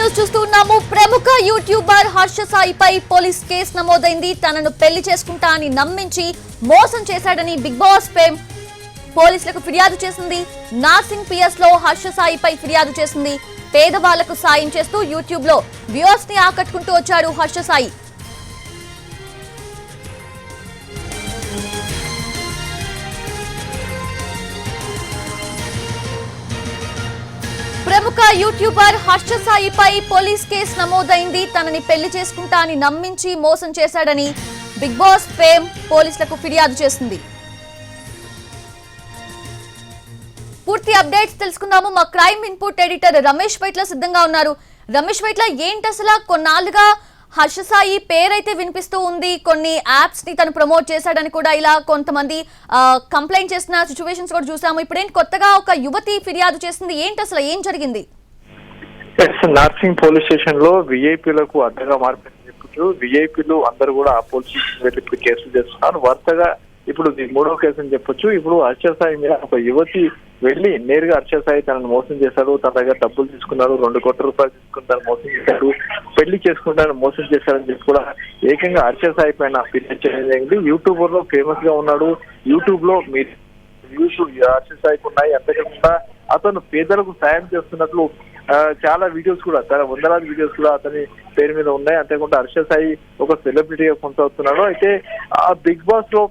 News చూస్తున్నాము ప్రముఖ YouTuber Harsha సాయిపై పోలీస్ కేసు నమోదైంది. తనను పెళ్ళి చేసుకుంటా అని నమ్మించి మోసం చేశాడని బిగ్ బాస్ ఫేమ్ పోలీసులకు ఫిర్యాదు చేసింది. నార్సింగ్ పిఎస్లో హర్ష సాయిపై ఫిర్యాదు చేసింది. పేదవాళ్ళకు సాయం చేస్తూ యూట్యూబ్లో వ్యూవర్స్ని ఆకట్టుకుంటూ వచ్చాడు హర్ష సాయి. ప్రముఖ యూట్యూబర్ హర్ష సాయిపై పోలీస్ కేసు నమోదైంది. తనని పెళ్ళి చేసుకుంటా అని నమ్మించి మోసం చేశాడని బిగ్ బాస్ ఫేమ్ పోలీసులకు ఫిర్యాదు చేసింది. పూర్తి అప్డేట్స్ తెలుసుకుందాము. మా crime input editor Ramesh Vaitla సిద్ధంగా ఉన్నారు. రమేష్ వైట్ల ఏంటి అసలు కొన్నాళ్ళుగా హర్ష సాయి పేరైతే వినిపిస్తూ ఉంది. కొన్ని యాప్స్ని తను ప్రమోట్ చేశాడని కూడా ఇలా కొంతమంది కంప్లైంట్ చేసిన సిచ్యువేషన్స్ కూడా చూసాము. ఇప్పుడేంటి కొత్తగా ఒక యువతి ఫిర్యాదు చేసింది? ఏంటి అసలు? ఏం జరిగింది? నార్సింగ్ పోలీస్ స్టేషన్లో విఐపీలకు అడ్డగా మార్పింది చెప్పచ్చు విఐపీలు అందరూ కూడా ఆ పోలీస్ స్టేషన్ వెళ్ళి ఇప్పుడు కేసులు చేస్తున్నారు. వరుసగా ఇప్పుడు మూడో కేసు అని చెప్పొచ్చు. ఇప్పుడు హర్ష సాయి మీద ఒక యువతి వెళ్ళి నేరుగా హర్ష సాయి తనను మోసం చేశాడు తన దగ్గర డబ్బులు తీసుకున్నారు రెండు కోట్ల రూపాయలు తీసుకుని తను మోసం చేశాడు పెళ్ళి చేసుకుంటాను మోసం చేశారని చెప్పి కూడా ఏకంగా హర్ష సాయి పైన ఫిర్యాదు చేయడం జరిగింది. యూట్యూబర్లో ఫేమస్గా ఉన్నాడు. యూట్యూబ్లో మీరు వ్యూస్ హర్ష సాయికి ఉన్నాయి అంతేకాకుండా అతను పేదలకు సాయం చేస్తున్నట్లు చాలా వీడియోస్ కూడా చాలా వందలాది వీడియోస్ కూడా అతని పేరు మీద ఉన్నాయి. అంతేకాకుండా హర్ష సాయి ఒక సెలబ్రిటీగా కొనసాగుతున్నాడు. అయితే ఆ బిగ్ బాస్లో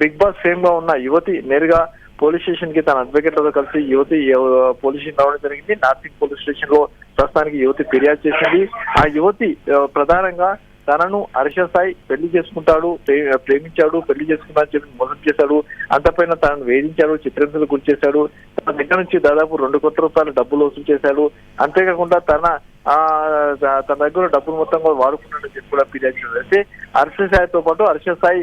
బిగ్ బాస్ ఫేమ్గా ఉన్న యువతి నేరుగా పోలీస్ స్టేషన్కి తన అడ్వకేట్లతో కలిసి యువతి పోలీస్ స్టేషన్ రావడం జరిగింది. నార్సింగ్ పోలీస్ స్టేషన్లో ప్రస్తుతానికి యువతి ఫిర్యాదు చేసింది. ఆ యువతి ప్రధానంగా తనను హర్ష సాయి పెళ్ళి చేసుకుంటాడు ప్రేమించాడు పెళ్ళి చేసుకున్నా చెప్పి మోసం చేశాడు. అంతపైన తనను వేధించాడు చిత్రహింసలు గురి చేశాడు. తన దగ్గర నుంచి దాదాపు రెండు కోట్ల రూపాయల డబ్బులు వసూలు చేశాడు. అంతేకాకుండా తన ఆ తన దగ్గర డబ్బులు మొత్తం కూడా వాడుకున్నాడని చెప్పి కూడా ఫిర్యాదు చేశాడు అయితే సాయితో పాటు హర్ష సాయి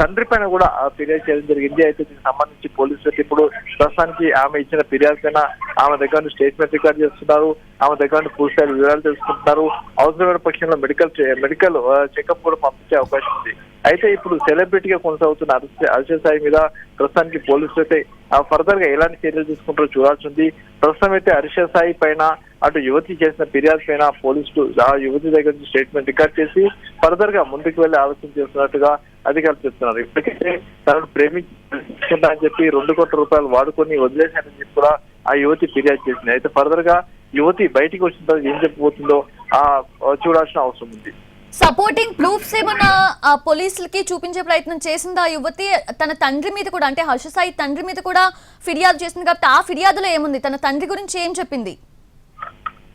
తండ్రి పైన కూడా ఫిర్యాదు చేయడం జరిగింది. అయితే దీనికి సంబంధించి పోలీసులు ఇప్పుడు ప్రస్తుతానికి ఆమె ఇచ్చిన ఫిర్యాదు పైన ఆమె దగ్గర నుంచి స్టేట్మెంట్ రికార్డ్ చేస్తున్నారు. ఆమె దగ్గర నుంచి పూర్తి వివరాలు తెలుసుకుంటున్నారు. అవసరమైన పక్షంలో మెడికల్ మెడికల్ చెకప్ కూడా పంపించే అవకాశం ఉంది. అయితే ఇప్పుడు సెలబ్రిటీగా కొనసాగుతున్న హర్ష సాయి మీద ప్రస్తుతానికి పోలీసులు అయితే ఫర్దర్గా ఎలాంటి చర్యలు తీసుకుంటారో చూడాల్సి ఉంది. ప్రస్తుతం అయితే హర్ష సాయి పైన అటు యువతి చేసిన ఫిర్యాదు పైన పోలీసులు ఆ యువతి దగ్గర నుంచి స్టేట్మెంట్ రికార్డ్ చేసి ఫర్దర్గా ముందుకు వెళ్ళి ఆలోచన చేస్తున్నట్టుగా అధికారులు చెప్తున్నారు. ఇప్పటికైతే తనను ప్రేమించుకుంటా అని చెప్పి రెండు కోట్ల రూపాయలు వాడుకొని వదిలేశానని చెప్పి కూడా ఆ యువతి ఫిర్యాదు చేసింది. అయితే ఫర్దర్గా యువతి బయటికి వచ్చిన తర్వాత ఏం చెప్పబోతుందో ఆ చూడాల్సిన అవసరం ఉంది. సపోర్టింగ్ ప్రూఫ్స్ ఏమన్నా ఆ, పోలీసులకి చూపించే ప్రయత్నం చేసిందా ఆ యువతి? తన తండ్రి మీద కూడా అంటే హర్ష సాయి తండ్రి మీద కూడా ఫిర్యాదు చేసింది కాబట్టి ఆ ఫిర్యాదులో ఏముంది? తన తండ్రి గురించి ఏం చెప్పింది?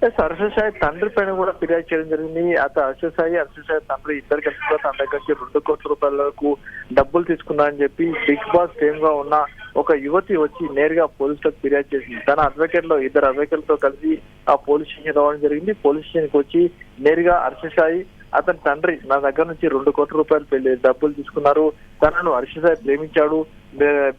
హర్షసాయి హర్ష సాయి తండ్రి పైన కూడా ఫిర్యాదు చేయడం జరిగింది. అత హర్ష సాయి హర్ష సాయి తండ్రి ఇద్దరు కలిసి కూడా తన దగ్గర నుంచి రెండు కోట్ల రూపాయలకు డబ్బులు తీసుకున్నా అని చెప్పి బిగ్ బాస్ ఫేమ్గా ఉన్న ఒక యువతి వచ్చి నేరుగా పోలీసులకు ఫిర్యాదు చేసింది. తన అడ్వకేట్లో ఇద్దరు అడ్వకేట్తో కలిసి ఆ పోలీస్ స్టేషన్ రావడం జరిగింది. పోలీస్ స్టేషన్కి వచ్చి నేరుగా హర్ష సాయి అతని తండ్రి నా దగ్గర నుంచి రెండు కోట్ల రూపాయలు పెళ్ళి డబ్బులు తీసుకున్నారు. తనను హర్ష సాయి ప్రేమించాడు.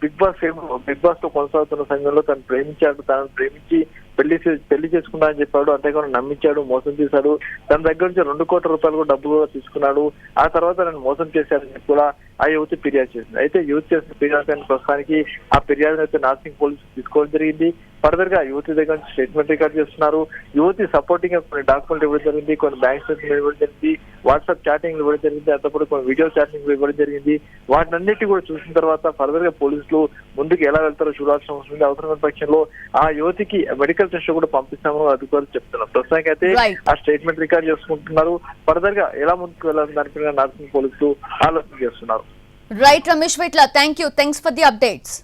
బిగ్ బాస్ బిగ్ బాస్తో కొనసాగుతున్న సమయంలో తను ప్రేమించాడు. తనను ప్రేమించి పెళ్ళి పెళ్ళి చేసుకున్నా అని చెప్పాడు. అంతేకాకుండా నమ్మించాడు మోసం చేశాడు. తన దగ్గర నుంచి రెండు కోట్ల రూపాయలు కూడా డబ్బులు కూడా తీసుకున్నాడు. ఆ తర్వాత నన్ను మోసం చేశాడని చెప్పి కూడా ఆ యువతి ఫిర్యాదు చేసింది. అయితే యువతి చేసిన ఫిర్యాదు ప్రస్తుతానికి ఆ ఫిర్యాదును అయితే నార్సింగ్ పోలీసులు తీసుకోవడం జరిగింది. ఫర్దర్గా యువతి దగ్గర నుంచి స్టేట్మెంట్ రికార్డ్ చేస్తున్నారు. యువతి సపోర్టింగ్గా కొన్ని డాక్యుమెంట్ ఇవ్వడం జరిగింది కొన్ని బ్యాంక్ స్టేట్మెంట్ ఇవ్వడం జరిగింది వాట్సాప్ చాటింగ్ ఇవ్వడం జరిగింది అంతప్పుడు కొన్ని వీడియో చాటింగ్ ఇవ్వడం జరిగింది. వాటినన్నిటి కూడా చూసిన తర్వాత ఫర్దర్గా పోలీసులు ముందుకు ఎలా వెళ్తారో చూడాల్సిన అవసరం ఉంది. అవసరమైన పక్షంలో ఆ యువతికి మెడికల్ టెస్ట్ కూడా పంపిస్తామని అధికారులు చెప్తున్నారు. ప్రస్తుతానికి అయితే. ఆ స్టేట్మెంట్ రికార్డ్ చేసుకుంటున్నారు. ఫర్దర్గా ఎలా ముందుకు వెళ్ళాలని దానిపైన నర్సింగ్ పోలీసులు ఆలోచన చేస్తున్నారు. Right, Ramesh Vitla. Thank you. Thanks for the updates.